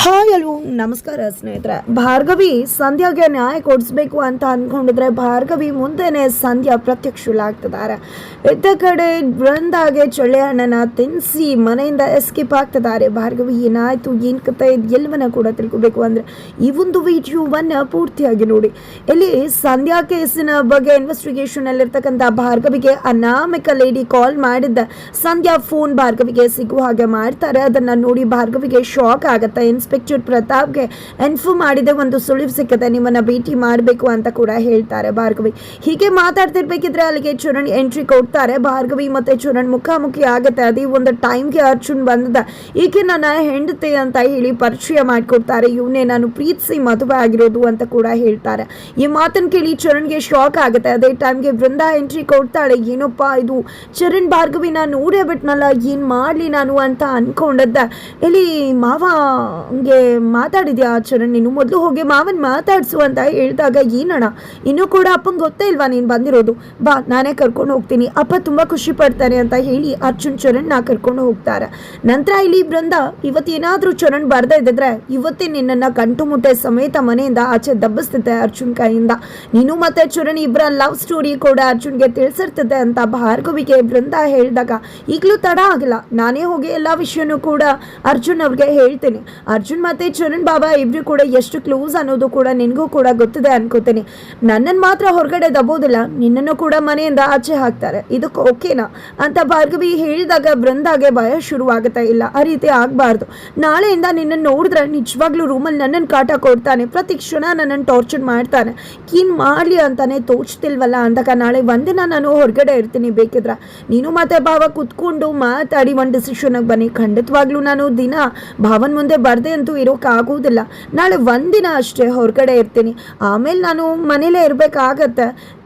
Hi hello ನಮಸ್ಕಾರ ಸ್ನೇಹಿತರೆ. ಭಾರ್ಗವಿ ಸಂಧ್ಯಾಗೆ ನ್ಯಾಯ ಕೊಡಿಸ್ಬೇಕು ಅಂತ ಅಂದ್ಕೊಂಡಿದ್ರೆ ಭಾರ್ಗವಿ ಮುಂದೆನೆ ಸಂಧ್ಯಾ ಪ್ರತ್ಯಕ್ಷಳಾಗ್ತಿದ್ದಾರೆ. ಇದ್ದ ಕಡೆ ಬೃಂದಾಗೆ ಚೊಳ್ಳೆ ಹಣ್ಣನ ತಿನ್ನಿಸಿ ಮನೆಯಿಂದ ಎಸ್ಕೇಪ್ ಆಗ್ತಿದ್ದಾರೆ. ಭಾರ್ಗವಿ, ಏನಾಯ್ತು? ಏನು ಕತೆ ಎಲ್ಲವನ್ನ ಕೂಡ ತಿಳ್ಕೊಬೇಕು ಅಂದ್ರೆ ಈ ಒಂದು ವಿಡಿಯೋವನ್ನ ಪೂರ್ತಿಯಾಗಿ ನೋಡಿ. ಇಲ್ಲಿ ಸಂಧ್ಯಾ ಕೇಸಿನ ಬಗ್ಗೆ ಇನ್ವೆಸ್ಟಿಗೇಷನ್ ಅಲ್ಲಿರ್ತಕ್ಕಂಥ ಭಾರ್ಗವಿಗೆ ಅನಾಮಿಕ ಲೇಡಿ ಕಾಲ್ ಮಾಡಿದ್ದ. ಸಂಧ್ಯಾ ಫೋನ್ ಭಾರ್ಗವಿಗೆ ಸಿಗುವ ಹಾಗೆ ಮಾಡ್ತಾರೆ. ಅದನ್ನ ನೋಡಿ ಭಾರ್ಗವಿಗೆ ಶಾಕ್ ಆಗತ್ತೆ ಇನ್ಸ್ಪೆಕ್ಟರ್ ಪ್ರತಾಪ್ಗೆ ಎನ್ಫು ಮಾಡಿದ ಒಂದು ಸುಳಿವು ಸಿಕ್ಕದೆ ನಿಮ್ಮನ್ನ ಭೇಟಿ ಮಾಡಬೇಕು ಅಂತ ಕೂಡ ಹೇಳ್ತಾರೆ ಭಾರ್ಗವಿ. ಹೀಗೆ ಮಾತಾಡ್ತಿರ್ಬೇಕಿದ್ರೆ ಅಲ್ಲಿಗೆ ಚರಣ್ ಎಂಟ್ರಿ ಕೊಡ್ತಾರೆ. ಭಾರ್ಗವಿ ಮತ್ತೆ ಚರಣ್ ಮುಖಾಮುಖಿ ಆಗುತ್ತೆ. ಅದೇ ಒಂದು ಟೈಮ್ಗೆ ಅರ್ಜುನ್ ಬಂದದ. ಈಕೆ ನನ್ನ ಹೆಂಡತಿ ಅಂತ ಹೇಳಿ ಪರಿಚಯ ಮಾಡಿಕೊಡ್ತಾರೆ. ಇವನೇ ನಾನು ಪ್ರೀತಿಸಿ ಮದುವೆ ಆಗಿರೋದು ಅಂತ ಕೂಡ ಹೇಳ್ತಾರೆ. ಈ ಮಾತನ್ನು ಕೇಳಿ ಚರಣ್ಗೆ ಶಾಕ್ ಆಗುತ್ತೆ. ಅದೇ ಟೈಮ್ಗೆ ವೃಂದಾ ಎಂಟ್ರಿ ಕೊಡ್ತಾಳೆ. ಏನಪ್ಪಾ ಇದು? ಚರಣ್ ಭಾರ್ಗವಿನ ನೋಡೇ ಬಿಟ್ನಲ್ಲ, ಏನು ಮಾಡಲಿ ನಾನು ಅಂತ ಅನ್ಕೊಂಡದ್ದ. ಇಲ್ಲಿ ಮಾವ? ಹಂಗೆ ಮಾತಾಡಿದ್ಯಾ ಚರಣ್ ನೀನು ಮೊದಲು ಹೋಗಿ ಮಾವನ್ ಮಾತಾಡಿಸು ಅಂತ ಹೇಳಿದಾಗ ಏನಣ್ಣ? ಇನ್ನೂ ಕೂಡ ಅಪ್ಪಂಗೆ ಗೊತ್ತೇ ಇಲ್ವಾ ನೀನು ಬಂದಿರೋದು? ಬಾ, ನಾನೇ ಕರ್ಕೊಂಡು ಹೋಗ್ತೀನಿ. ಅಪ್ಪ ತುಂಬ ಖುಷಿ ಪಡ್ತಾರೆ ಅಂತ ಹೇಳಿ ಅರ್ಜುನ್ ಚರಣ್ ನಾ ಕರ್ಕೊಂಡು ಹೋಗ್ತಾರೆ. ನಂತರ ಇಲ್ಲಿ ಬೃಂದ, ಇವತ್ತೇನಾದರೂ ಚರಣ್ ಬರ್ದೇ ಇದ್ದಿದ್ರೆ ಇವತ್ತೇ ನಿನ್ನನ್ನು ಗಂಟು ಮುಟ್ಟೆ ಸಮೇತ ಮನೆಯಿಂದ ಆಚೆ ದಬ್ಬಿಸ್ತಿದ್ದೆ ಅರ್ಜುನ್ ಕೈಯಿಂದ. ನೀನು ಮತ್ತೆ ಚರಣ್ ಇಬ್ಬರ ಲವ್ ಸ್ಟೋರಿ ಕೂಡ ಅರ್ಜುನ್ಗೆ ತಿಳಿಸಿರ್ತದೆ ಅಂತ ಭಾರ್ಗವಿಗೆ ಬೃಂದ ಹೇಳಿದಾಗ, ಈಗಲೂ ತಡ ಆಗಿಲ್ಲ. ನಾನೇ ಹೋಗಿ ಎಲ್ಲ ವಿಷಯನೂ ಕೂಡ ಅರ್ಜುನ್ ಅವ್ರಿಗೆ ಹೇಳ್ತೀನಿ. ಅರ್ಜುನ್ ಮತ್ತೆ ಚರಣ್ ಬಾಬಾ ಇಬ್ರು ಕೂಡ ಎಷ್ಟು ಕ್ಲೋಸ್ ಅನ್ನೋದು ಕೂಡ ನಿನಗೂ ಕೂಡ ಗೊತ್ತಿದೆ ಅನ್ಕೋತೀನಿ. ನನ್ನನ್ನು ಮಾತ್ರ ಹೊರಗಡೆ ದಬ್ಬೋದಿಲ್ಲ ನಿನ್ನನ್ನು ಕೂಡ ಮನೆಯಿಂದ ಆಚೆ ಹಾಕ್ತಾರೆ. ಇದಕ್ಕೆ ಓಕೆನಾ ಅಂತ ಭಾರ್ಗವಿ ಹೇಳಿದಾಗ ಬೃಂದಾಗೆ ಭಯ ಶುರುವಾಗುತ್ತೆ. ಇಲ್ಲ, ಆ ರೀತಿ ಆಗಬಾರ್ದು. ನಾಳೆಯಿಂದ ನಿನ್ನನ್ನು ನೋಡಿದ್ರೆ ನಿಜವಾಗ್ಲೂ ರೂಮಲ್ಲಿ ನನ್ನನ್ನು ಕಾಟ ಕೊಡ್ತಾನೆ. ಪ್ರತಿ ಕ್ಷಣ ನನ್ನನ್ನು ಟಾರ್ಚರ್ ಮಾಡ್ತಾನೆ. ಕೀನ್ ಮಾಡಲಿ ಅಂತಾನೆ ತೋಚ್ತಿಲ್ವಲ್ಲ ಅಂದಾಗ ನಾಳೆ ಒಂದಿನ ನಾನು ಹೊರಗಡೆ ಇರ್ತೀನಿ ಬೇಕಿದ್ರೆ. ನೀನು ಮತ್ತೆ ಭಾವ ಕುತ್ಕೊಂಡು ಮಾತಾಡಿ, ಒಂದು ಡಿಸಿಷನ್ಗೆ ಬನ್ನಿ. ಖಂಡಿತವಾಗ್ಲೂ ನಾನು ದಿನ ಭಾವನ್ ಮುಂದೆ ಬರ್ದೆ ಅಂತೂ ಇರೋಕ್ಕಾಗೋದಿಲ್ಲ ನಾಳೆ ಒಂದಿನ ಅಷ್ಟೇ ಹೊರಗಡೆ ಇರ್ತೀನಿ. ಆಮೇಲೆ ನಾನು ಮನೇಲೇ ಇರಬೇಕಾಗತ್ತೆ.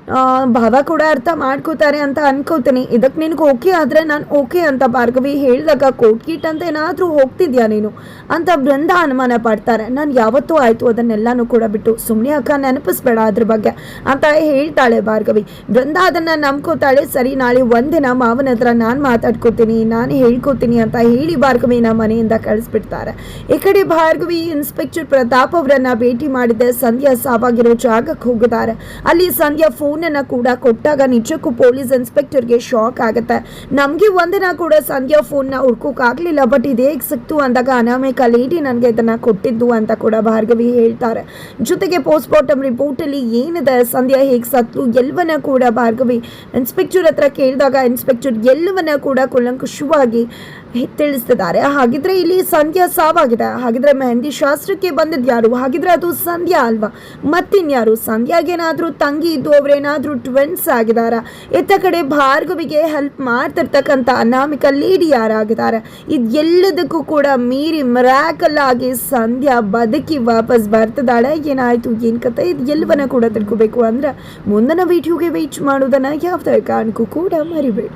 ಭಾವ ಕೂಡ ಅರ್ಥ ಮಾಡ್ಕೋತಾರೆ ಅಂತ ಅನ್ಕೋತೀನಿ. ಇದಕ್ಕೆ ನಿನಗೆ ಓಕೆ ಆದರೆ ನಾನು ಓಕೆ ಅಂತ ಭಾರ್ಗವಿ ಹೇಳಿದಾಗ ಕೋಟ್ ಕೀಟ್ ಅಂತ ಏನಾದರೂ ಹೋಗ್ತಿದ್ಯಾ ನೀನು? ಅಂತ ಬೃಂದ ಅನುಮಾನ ಪಡ್ತಾರೆ. ನಾನು ಯಾವತ್ತೂ ಆಯಿತು, ಅದನ್ನೆಲ್ಲನೂ ಕೂಡ ಬಿಟ್ಟು ಸುಮ್ಮನೆ ಅಕ್ಕ ನೆನಪಿಸ್ಬೇಡ ಅದ್ರ ಬಗ್ಗೆ ಅಂತ ಹೇಳ್ತಾಳೆ ಭಾರ್ಗವಿ. ಬೃಂದ ಅದನ್ನು ನಂಬ್ಕೋತಾಳೆ. ಸರಿ, ನಾಳೆ ಒಂದಿನ ಮಾವನ ಹತ್ರ ನಾನು ಮಾತಾಡ್ಕೋತೀನಿ, ನಾನು ಹೇಳ್ಕೊತೀನಿ ಅಂತ ಹೇಳಿ ಭಾರ್ಗವಿನ ಮನೆಯಿಂದ ಕಳಿಸ್ಬಿಡ್ತಾರೆ. ಈ ಕಡೆ ಭಾರ್ಗವಿ ಇನ್ಸ್ಪೆಕ್ಟರ್ ಪ್ರತಾಪ್ ಅವರನ್ನ ಭೇಟಿ ಮಾಡಿದ್ದೆ. ಸಂಧ್ಯಾ ಸಾವಾಗಿರೋ ಜಾಗಕ್ಕೆ ಹೋಗಿದ್ದಾರೆ. ಅಲ್ಲಿ ಸಂಧ್ಯಾ ಫೋನನ್ನು ಕೂಡ ಕೊಟ್ಟಾಗ ನಿಜಕ್ಕೂ ಪೊಲೀಸ್ ಇನ್ಸ್ಪೆಕ್ಟರ್ಗೆ ಶಾಕ್ ಆಗುತ್ತೆ. ನಮಗೆ ಒಂದಿನ ಕೂಡ ಸಂಧ್ಯಾ ಫೋನ್ನ ಹುಡ್ಕೋಕ್ಕಾಗಲಿಲ್ಲ ಬಟ್ ಇದು ಸಿಕ್ತು ಅಂದಾಗ ಅನಾಮಿಕ ಲೇಡಿ ನನಗೆ ಇದನ್ನು ಕೊಟ್ಟಿದ್ದು ಅಂತ ಕೂಡ ಭಾರ್ಗವಿ ಹೇಳ್ತಾರೆ. ಜೊತೆಗೆ ಪೋಸ್ಟ್ಮಾರ್ಟಮ್ ರಿಪೋರ್ಟಲ್ಲಿ ಏನಿದೆ, ಸಂಧ್ಯಾ ಹೇಗೆ ಸತ್ತು ಎಲ್ಲವನ್ನ ಕೂಡ ಭಾರ್ಗವಿ ಇನ್ಸ್ಪೆಕ್ಟರ್ ಹತ್ರ ಕೇಳಿದಾಗ ಇನ್ಸ್ಪೆಕ್ಟರ್ ಎಲ್ಲವನ್ನ ಕೂಡ ಕುಲಂಕುಷವಾಗಿ ತಿಳಿಸ್ತಿದ್ದಾರೆ. ಹಾಗಿದ್ರೆ ಇಲ್ಲಿ ಸಂಧ್ಯಾ ಸಾವಾಗಿದೆ. ಹಾಗಿದ್ರೆ ಮೆಹಂದಿ ಶಾಸ್ತ್ರಕ್ಕೆ ಬಂದಿದ್ದು ಯಾರು? ಹಾಗಿದ್ರೆ ಅದು ಸಂಧ್ಯಾ ಅಲ್ವಾ? ಮತ್ತಿನ್ಯಾರು? ಸಂಧ್ಯಾಗೇನಾದ್ರೂ ತಂಗಿ ಇದ್ದು ಅವ್ರೇನಾದ್ರೂ ಟ್ವಿನ್ಸ್ ಆಗಿದಾರ? ಇತ್ತ ಕಡೆ ಭಾರ್ಗವಿಗೆ ಹೆಲ್ಪ್ ಮಾಡ್ತಿರ್ತಕ್ಕಂಥ ಅನಾಮಿಕ ಲೇಡಿ ಯಾರಾಗಿದ್ದಾರೆ ಇದೆಲ್ಲದಕ್ಕೂ ಕೂಡ ಮೀರಿ ಮರಾಕಲ್ ಆಗಿ ಸಂಧ್ಯಾ ಬದುಕಿ ವಾಪಸ್ ಬರ್ತಿದ್ದಾಳೆ. ಏನಾಯ್ತು? ಏನ್ ಕತೆ? ಇದು ಎಲ್ಲವನ್ನ ಕೂಡ ತಿಳ್ಕೋಬೇಕು ಅಂದ್ರೆ ಮುಂದಿನ ವಿಡಿಯೋಗೆ ವೇಟ್ ಮಾಡೋದನ್ನ ಯಾವುದೇ ಕಾರಣಕ್ಕೂ ಕೂಡ ಮರಿಬೇಡಿ.